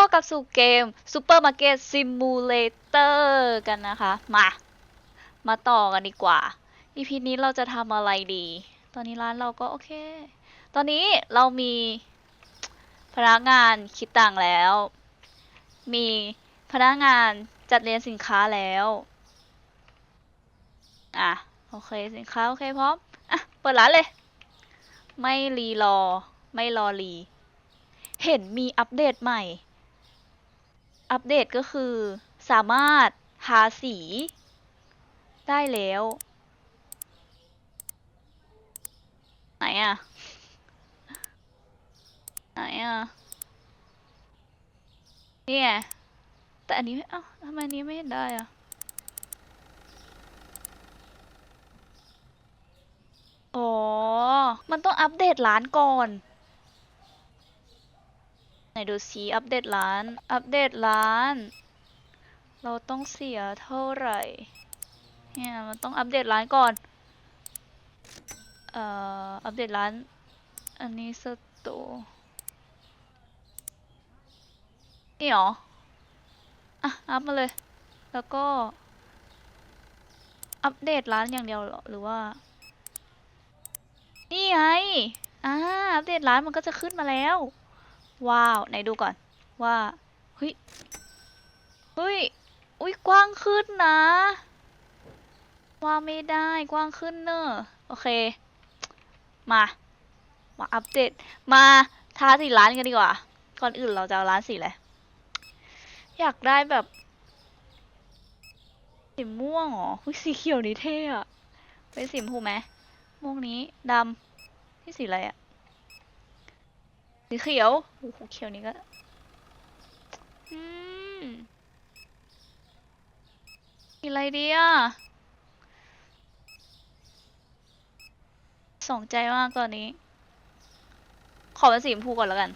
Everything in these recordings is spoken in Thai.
ลกลับสู่เกม Supermarket Simulator กันนะคะ มา มาต่อกันดีกว่า EP นี้เราจะทำอะไรดี ตอนนี้ร้านเราก็โอเค ตอนนี้เรามีพนักงานคิดตังค์แล้ว มีพนักงานจัดเรียนสินค้าแล้ว อะ โอเคสินค้า โอเคพร้อม อะ เปิดร้านเลย ไม่รีรอ ไม่รอรีเห็นมีอัปเดตใหม่ อัปเดตก็คือ สามารถทาสี ได้แล้ว ไหนอะไหนอะนี่ไงแต่อันนี้ไม่เอ้าทำไมอันนี้ไม่เห็นได้อะอ๋อ มันต้องอัปเดตร้านก่อน ไหนดูซิอัปเดตร้าน อัปเดตร้าน เราต้องเสียเท่าไหร่ เนี่ยมันต้องอัปเดตร้านก่อน เอ่อ อัปเดตร้าน อันนี้สตูนี่หรอ อะ อัพมาเลย แล้วก็ อัปเดตร้านอย่างเดียวเหรอ หรือว่า นี่ไง อ่า อัปเดตร้านมันก็จะขึ้นมาแล้ว ว้าว ไหนดูก่อนว่าเฮ้ยเฮ้ยอุ้ยกว้างขึ้นนะ ว่าไม่ได้กว้างขึ้นเนอะโอเค มา มาอัปเดตมาทาสีร้านกันดีกว่า ก่อนอื่นเราจะเอาร้านสีอะไรอยากได้แบบสีม่วงหรอุ้ยสีเขียวนี่เท่อะไปสีชมพูไหมม่วงนี้ดำที่สีอะไรอะ สีเขียวโอ้โหเขียวนี้ก็อืมสีอะไรดีอะสองใจมากตอนนี้ ขอเป็นสีชมพูก่อนแล้วกัน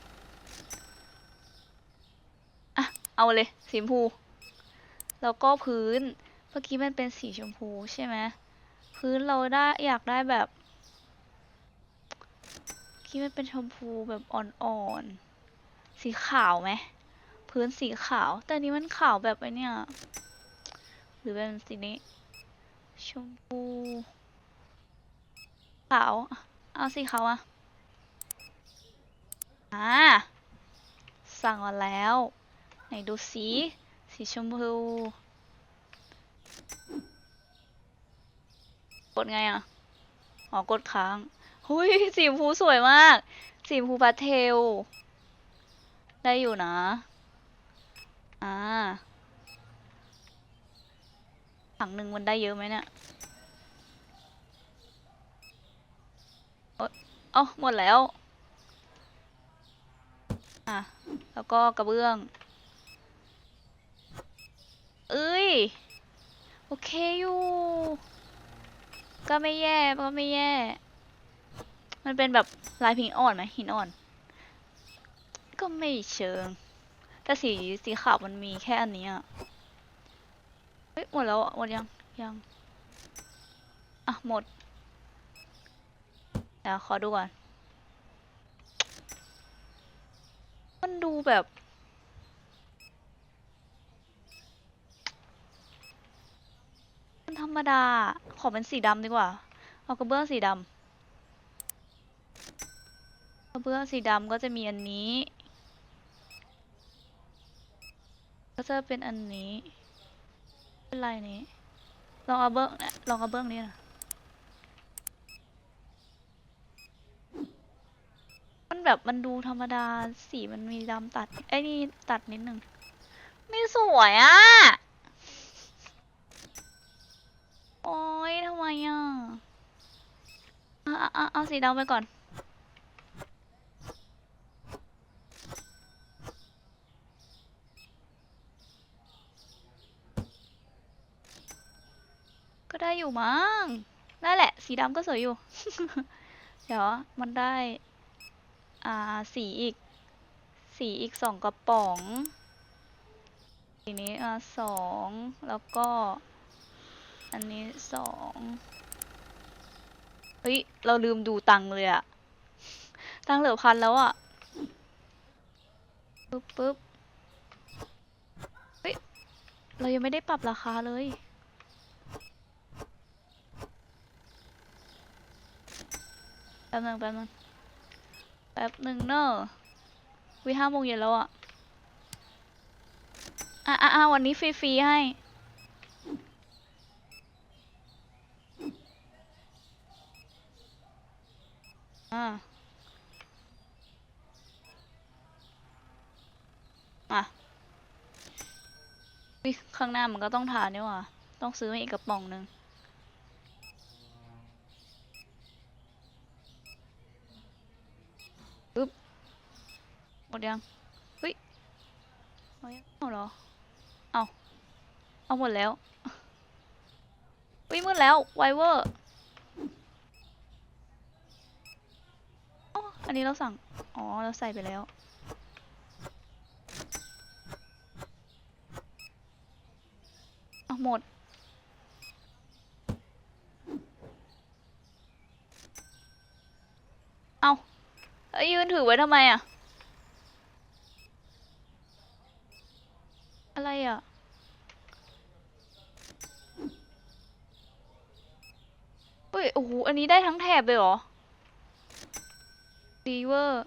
อะ เอาเลยสีชมพู แล้วก็พื้น เมื่อกี้มันเป็นสีชมพูใช่ไหม พื้นเราได้อยากได้แบบ เมื่อกี้มันเป็นชมพูแบบอ่อนๆ สีขาวไหม พื้นสีขาว แต่นี้มันขาวแบบไอเนี่ย หรือเป็นสีนี้ ชมพู ขาว เอาสีขาวอะอ่า สั่งมาแล้ว ไหนดูสี สีชมพูกดไงอะ อ๋อกดค้าง หุยสีชมพูสวยมาก สีชมพูพาสเทล ได้อยู่นะ อ่า ถังหนึ่งมันได้เยอะไหมเนี่ยเอ้ยเอ้าหมดแล้ว อะ แล้วก็กระเบื้อง เอ้ย โอเคอยู่ ก็ไม่แย่ ก็ไม่แย่ มันเป็นแบบลายพิงอ่อนไหมหินอ่อน ก็ไม่เชิง แต่สีสีขาวมันมีแค่อันนี้อะเฮ้ยหมดแล้วหมดยังยังอะหมดเดี๋ยวขอดูก่อนมันดูแบบมันธรรมดา ขอเป็นสีดำดีกว่า เอากระเบื้องสีดำ ระเบื้องสีดำก็จะมีอันนี้ ก็จะเป็นอันนี้ เป็นลายนี้ ลองเอาเบื้องนะลองเอาเบื้องนี้นะมันแบบมันดูธรรมดาสีมันมีดำตัด ไอ้นี่ตัดนิดนึง ไม่สวยอะ โอ๊ยทำไมอะเอาเอาเอาสีดำไปก่อน อยู่มั้งได้แหละ สีดำก็สวยอยู่ เดี๋ยวมันได้ อ่า สีอีก สีอีกสองกระป๋อง สีนี้อ่าสอง แล้วก็ อันนี้สองเฮ้ย เราลืมดูตังเลยอะตังเหลือพันแล้วอะปึ๊บปึ๊บเฮ้ย เรายังไม่ได้ปรับราคาเลย ป๊บนึงแป๊บนึงแป๊บนึงเนอะวิห้าโมงเย็นแล้วอะอะอะอะวันนี้ฟรีๆให้ อ่าอะข้างหน้ามันก็ต้องทานนี่หว่า ต้องซื้อมาอีกกระป๋องหนึ่งปึ๊บ หม ดยัง เฮ้ยเอายังเอาเหรอ เอา เอาหมดแล้ววิมืดแล้วไวเวอร์อ๋ออันนี้เราสั่ง อ๋อ เราใส่ไปแล้ว เอาหมด เอาเอ้ยยืนถือไว้ทำไมอะ อะไรอะ เฮ้ย โอ้โห อันนี้ได้ทั้งแถบเลยเหรอ ดีเวอร์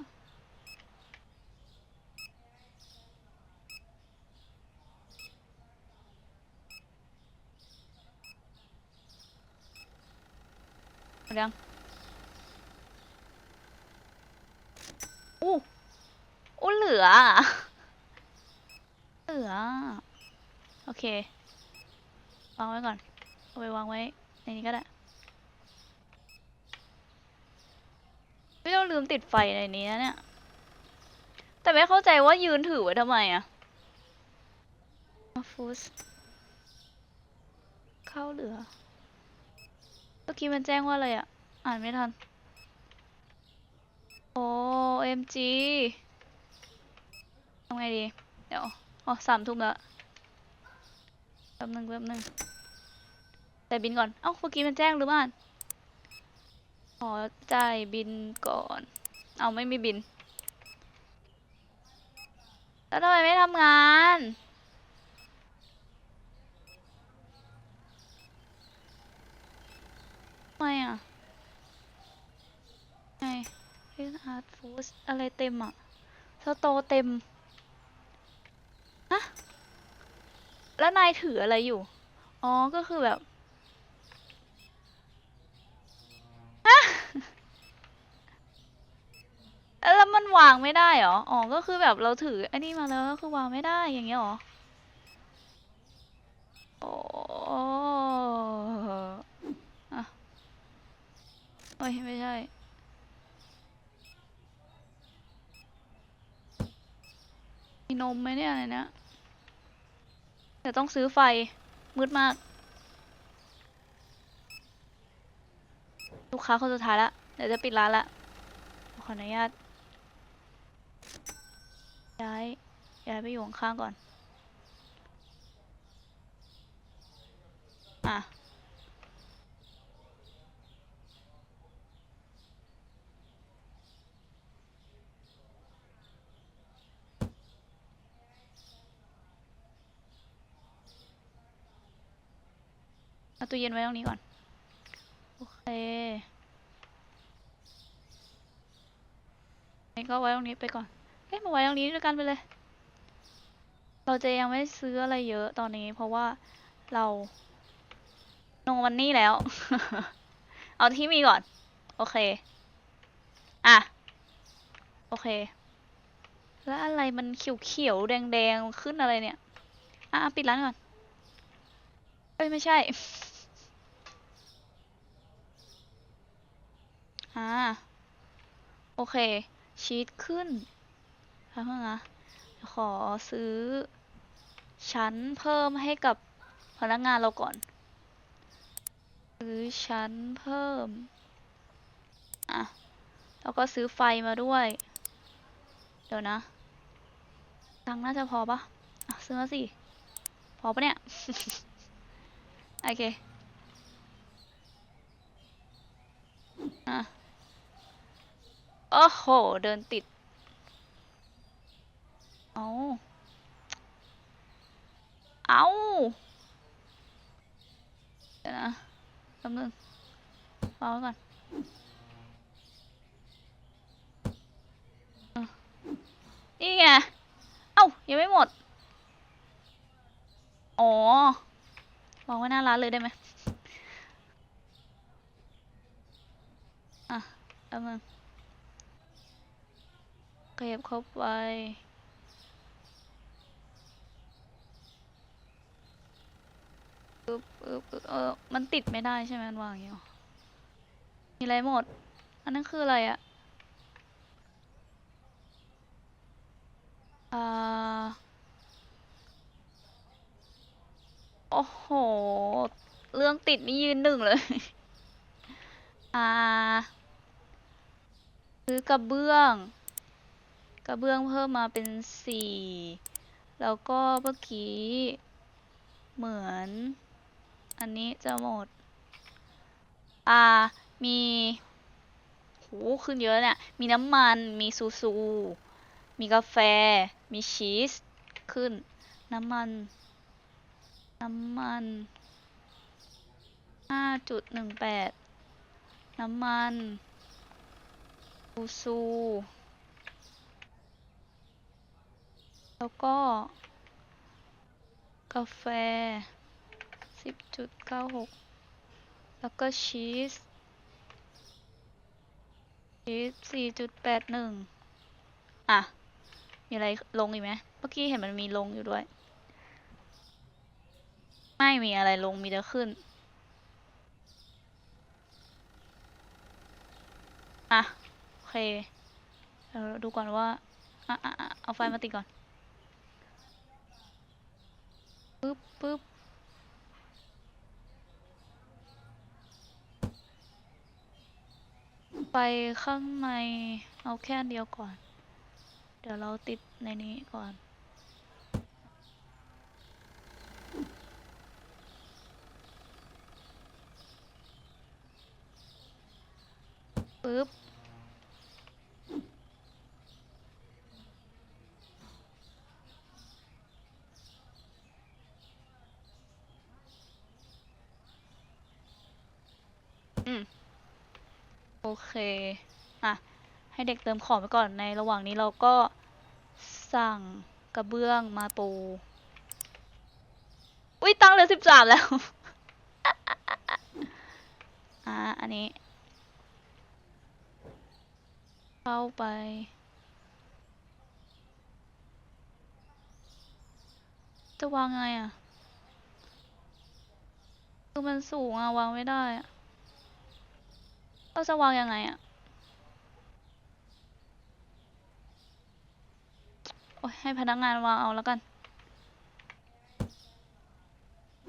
หมดยังอู้อู้เหลืออะ เออโอเค วางไว้ก่อน เอาไปวางไว้ในนี้ก็ได้ ไม่ต้องลืมติดไฟในนี้นะเนี่ย แต่ไม่เข้าใจว่ายืนถือไว้ทำไมอะฟูสเข้าเหลือ เมื่อกี้มันแจ้งว่าอะไรอะอ่านไม่ทัน โอ้เอ็มจีทำไงดี เดี๋ยว อ๋อสามทุ่มแล้วแป๊บนึงแป๊บนึงแต่ายบินก่อน เอ้าเมื่อกี้มันแจ้งหรือเปล่าขอจ่ายบินก่อน เอาไม่มีบิน แล้วทำไมไม่ทำงานทำไมอะไงเรื่องอาร์ตฟูดอะไรเต็มอะสโตเต็ม ฮะแล้วนายถืออะไรอยู่ อ๋อ ก็คือแบบฮะแล้วมันวางไม่ได้เหรอ อ๋อ ก็คือแบบเราถืออันนี้มาแล้วก็คือวางไม่ได้อย่างเงี้ยเหรอ โอ้อะโอ้ยไม่ใช่มีนมไหมเนี่ยในเนี้ยเดี๋ย วต้องซื้อไฟมืดมาก ลูกค้าคนสุดท้ายละเดี๋ยวจะปิดร้านละขออนุญาตย้ายย้ายไปอยู่ข้างๆก่อน อะ ตู้เย็นไว้ตรงนี้ก่อน โอเคนี่ก็ไว้ตรงนี้ไปก่อน เอ๊ะมาไว้ตรงนี้ด้วยกันไปเลย เราจะยังไม่ซื้ออะไรเยอะตอนนี้ เพราะว่าเราโนมันนี่แล้ว เอาที่มีก่อน โอเค อะ โอเค แล้วอะไรมันเขียวๆ แดงๆ ขึ้นอะไรเนี่ย อะ ปิดร้านก่อน เอ้ย ไม่ใช่ อ่า โอเค ชีตขึ้นแป๊บนึงนะขอซื้อ ชั้นเพิ่มให้กับพนักงานเราก่อน ซื้อชั้นเพิ่ม อะ แล้วก็ซื้อไฟมาด้วย เดี๋ยวนะ ตังน่าจะพอปะอะซื้อมาสิ พอปะเนี่ย โอเค อะ โอ้โห เดินติด เอาเอาเดี๋ยวนะแป๊บนึงวางไว้ก่อนนี่ไง เอ้า ยังไม่หมด อ๋อวางไว้หน้าร้านเลยได้ไหมอะแป๊บนึง เก็บเข้าไปปึ๊บปึ๊บอึบเออ มันติดไม่ได้ใช่ไหมมันวางอย่างงี้มีอะไรหมด อันนั้นคืออะไรอะอ่าโอ้โห เรื่องติดนี่ยืนหนึ่งเลย อ่าซื้อกระเบื้อง กระเบื้องเพิ่มมาเป็นสี่แล้วก็เมื่อกี้ เหมือน อันนี้จะหมด อ่า มีโหขึ้นเยอะเนี่ย มีน้ำมัน มีซูซู มีกาแฟ มีชีส ขึ้น น้ำมัน น้ำมันห้าจุดหนึ่งแปดน้ำมันซูซู แล้วก็ กาแฟสิบจุดเก้าหกแล้วก็ชีสชีสสี่จุดแปดหนึ่งอะ มีอะไรลงอีกไหมเมื่อกี้เห็นมันมีลงอยู่ด้วย ไม่มีอะไรลงมีแต่ขึ้น อะ โอเคเดี๋ยวดูก่อนว่าอะอะอะเอาไฟมาติดก่อน ปึ๊บปึ๊บไปข้างในเอาแค่นเดียวก่อน เดี๋ยวเราติดในนี้ก่อนปึ๊บ เค อะ ให้เด็กเติมของไปก่อนในระหว่างนี้เราก็สั่งกระเบื้องมาปู อุ้ยตั้งเหลือสิบสามแล้ว อ่าอันนี้ เข้าไปจะวางไงอะ คือมันสูงอะ วางไม่ได้อะ เราจะวางยังไงอะโอ้ยให้พนักงานวางเอาแล้วกัน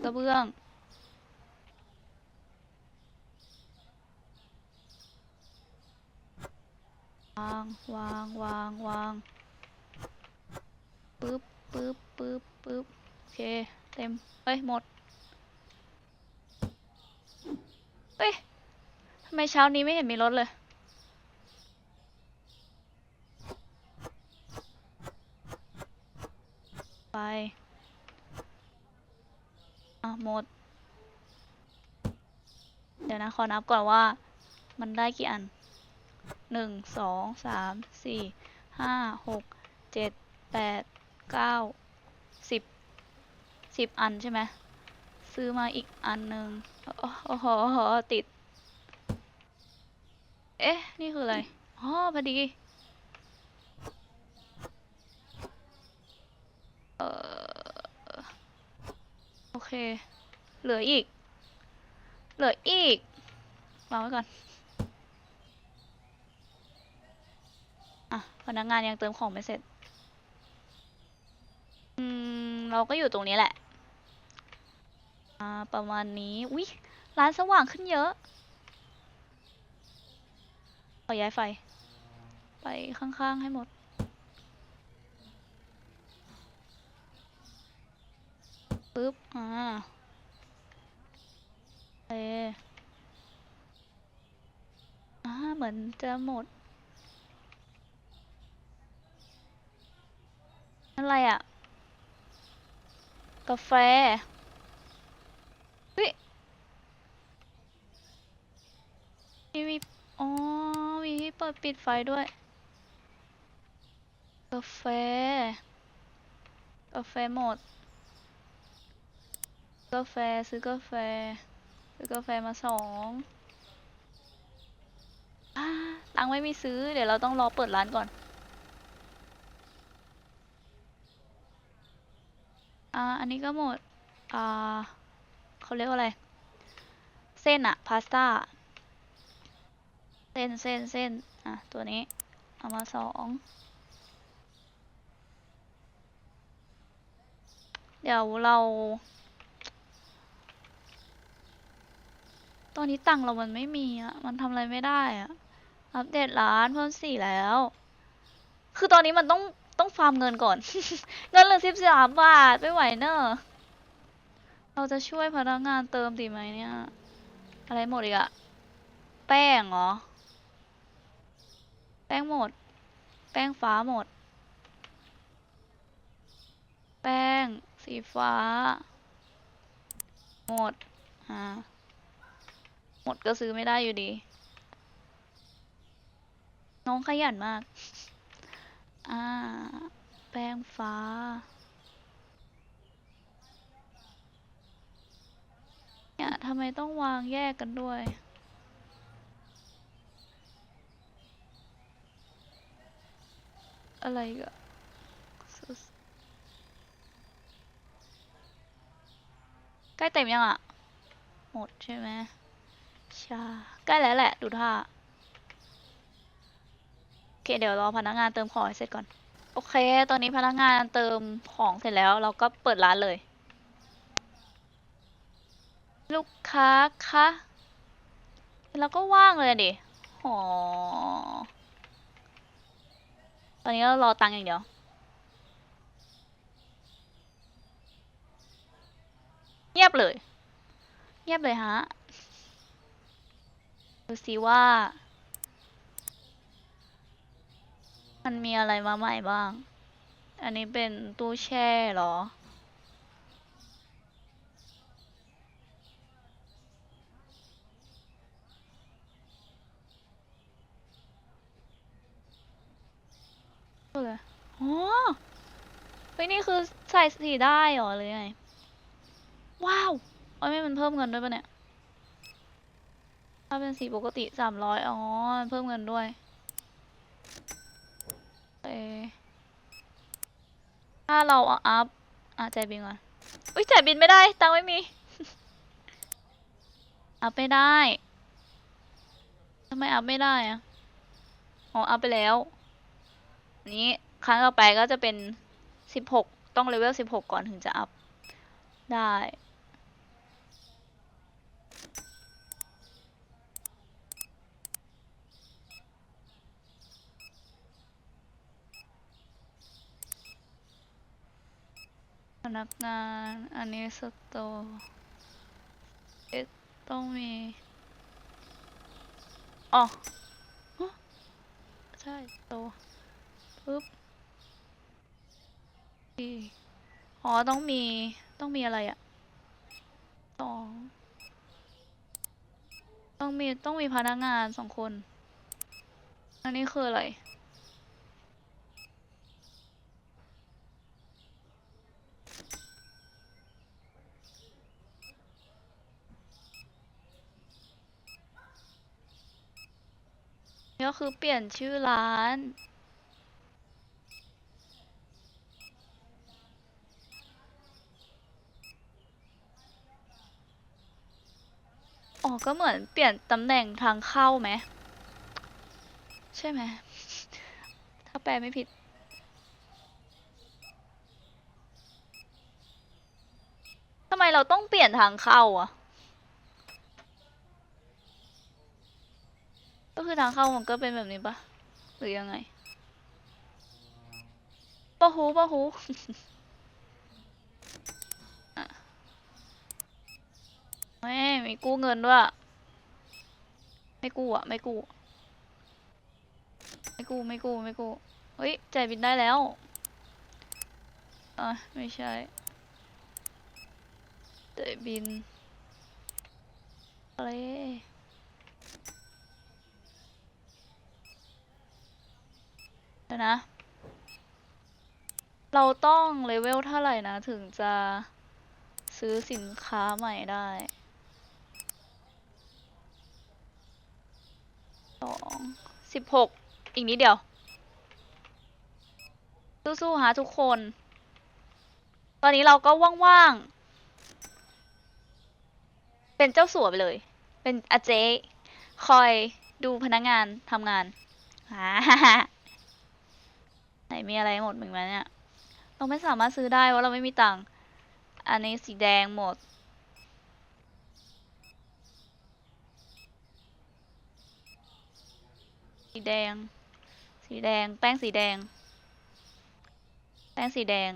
กระเบื้อง วาง วาง วาง วาง ปึ๊บ ปึ๊บ ปึ๊บ ปึ๊บ โอเค เต็ม เอ้ย หมด เอ้ย ทำไมเช้านี้ไม่เห็นมีรถเลย ไปอะหมด เดี๋ยวนะ ขอนับก่อนว่า มันได้กี่อันหนึ่งสองสามสี่ห้าหกเจ็ดแปดเก้าสิบสิบอันใช่ไหมซื้อมาอีกอันหนึ่งโอ้โหโอ้โหโอ้โหติด เอ๊ะ นี่คืออะไร อ๋อ พอดี เออโอเค เหลืออีก เหลืออีกวางไว้ก่อน อะ พนักงานยังเติมของไม่เสร็จ อืม เราก็อยู่ตรงนี้แหละ อ่า ประมาณนี้ อุ๊ย ร้านสว่างขึ้นเยอะ อย้ายไฟ ไปข้างๆให้หมด ปึ๊บ อ่าเออ่า เหมือนจะหมด อะไรอะกาแฟเฮ้ยมีมี อ๋อ เปิดปิดไฟด้วย กาแฟ กาแฟหมด กาแฟซื้อกาแฟ ซื้อกาแฟมาสองตังไม่มีซื้อ เดี๋ยวเราต้องรอเปิดร้านก่อน อ่า อันนี้ก็หมด อ่า เขาเรียกว่าอะไร เส้นอะพาสต้า เส้นเส้นเส้นอะ ตัวนี้ เอามาสองเดี๋ยวเรา ตอนนี้ตังเรามันไม่มีอะมันทำอะไรไม่ได้อะอัปเดตร้านเพิ่มสี่แล้ว คือตอนนี้มันต้องต้องฟาร์มเงินก่อน เงินเหลือสิบสามบาท ไม่ไหวเนอะเราจะช่วยพนักงานเติมดีไหมเนี่ย อะไรหมดอีกอะแป้งเหรอ แป้งหมด แป้งฟ้าหมด แป้งสีฟ้า หมดอ่าหมดก็ซื้อไม่ได้อยู่ดี น้องขยันมาก อ่า แป้งฟ้าเนี่ยทำไมต้องวางแยกกันด้วย อะไรกอะใกล้เต็มยังอะ หมดใช่ไหมช่ใกล้แล้วแหละ ดูท่า โอเค เดี๋ยวรอพนักงานเติมของให้เสร็จก่อน โอเค ตอนนี้พนักงานเติมของเสร็จแล้ว เราก็เปิดร้านเลย ลูกค้าคะ แล้วก็ว่างเลยดิหอ ตอนนี้เรารอตังค์อย่างเดียว เงียบเลย เงียบเลยฮะ ดูสิว่า มันมีอะไรมาใหม่บ้าง อันนี้เป็นตู้แช่เหรอ ก็เลยอ๋อเฮ้ยนี่คือใส่สีได้เหรอหรือไง ว้าวโอ้ยไม่มันเพิ่มเงินด้วยปะเนี่ย ถ้าเป็นสีปกติสามร้อยอ๋อมันเพิ่มเงินด้วย เออถ้าเราเอาอัพอะจ่ายบินก่อน อุ้ยจ่ายบินไม่ได้ ตังไม่มี อัพไม่ได้ ทำไมอัพไม่ได้อะอ๋อ อัพไปแล้ว นี้ครั้งต่อไปก็จะเป็นสิบหกต้องเลเวลสิบหกก่อนถึงจะอัพได้พนักงานอันนี้สโตร์เอ๊ะต้องมีอ๋อใช่สโตร์ ปึ๊บดีอ๋อต้องมีต้องมีอะไรอะสองต้องมีต้องมีพนักงานสองคน อันนี้คืออะไรนี่ก็คือเปลี่ยนชื่อร้าน อ๋อก็เหมือนเปลี่ยนตำแหน่งทางเข้าไหม ใช่ไหม ถ้าแปลไม่ผิด ทำไมเราต้องเปลี่ยนทางเข้าอะ ก็คือทางเข้ามันก็เป็นแบบนี้ปะหรือยังไงปะฮูปะฮู อะ ไม่มีกู้เงินด้วย ไม่กู้อะ ไม่กู้ ไม่กู้ ไม่กู้ ไม่กู้ เฮ้ย จ่ายบินได้แล้วเออไม่ใช่จ่ายบิน อะไรเดี๋ยวนะ เราต้องเลเวลเท่าไหร่นะ ถึงจะซื้อสินค้าใหม่ได้ สองสิบหกอีกนิดเดียว สู้ๆฮะทุกคน ตอนนี้เราก็ว่างๆ เป็นเจ้าสัวไปเลย เป็นอาเจคอยดูพนักงานทำงานฮ่าฮ่ไหนมีอะไรหมดเหมึงไหมเนี่ย เราไม่สามารถซื้อได้เพราเราไม่มีตังค์ อันนี้สีแดงหมด สีแดง สีแดง แป้งสีแดง แป้งสีแดง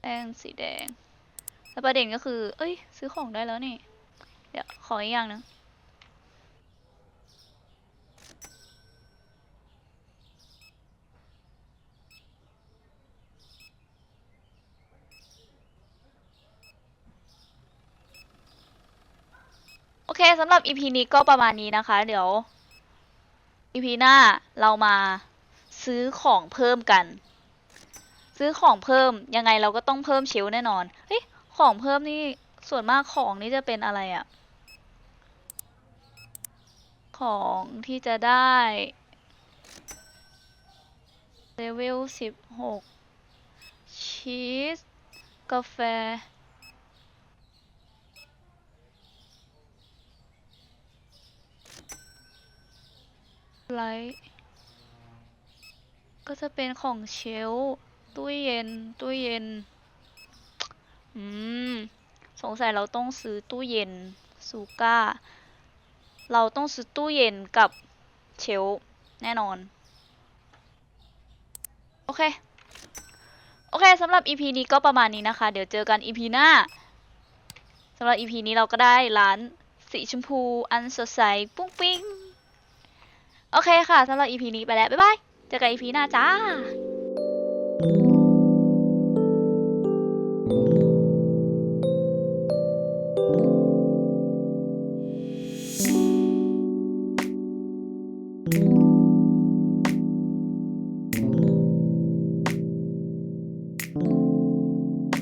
แป้งสีแดง แล้วประเด็นก็คือ เอ้ย ซื้อของได้แล้วนี่ เดี๋ยวขออีกอย่างหนึง โอเคสำหรับ EP นี้ก็ประมาณนี้นะคะ เดี๋ยว EP หน้าเรามาซื้อของเพิ่มกัน ซื้อของเพิ่มยังไงเราก็ต้องเพิ่มเชลแน่นอนเฮ้ยของเพิ่มนี่ส่วนมากของนี่จะเป็นอะไรอะของที่จะได้เลเวลสิบหกชีสกาแฟ ไลท์ก็จะเป็นของเชลตู้เย็น ตู้เย็น อืม สงสัยเราต้องซื้อตู้เย็นซูก้า เราต้องซื้อตู้เย็นกับเชลแน่นอน โอเค โอเคสำหรับ EP นี้ก็ประมาณนี้นะคะ เดี๋ยวเจอกัน EP หน้าสำหรับ EP นี้เราก็ได้ร้านสีชมพูอันสดใส ปุ้งปิ้ง โอเคค่ะสำหรับ EP นี้ไปแล้ว บ๊ายบาย เจอกัน EP หน้าจ้า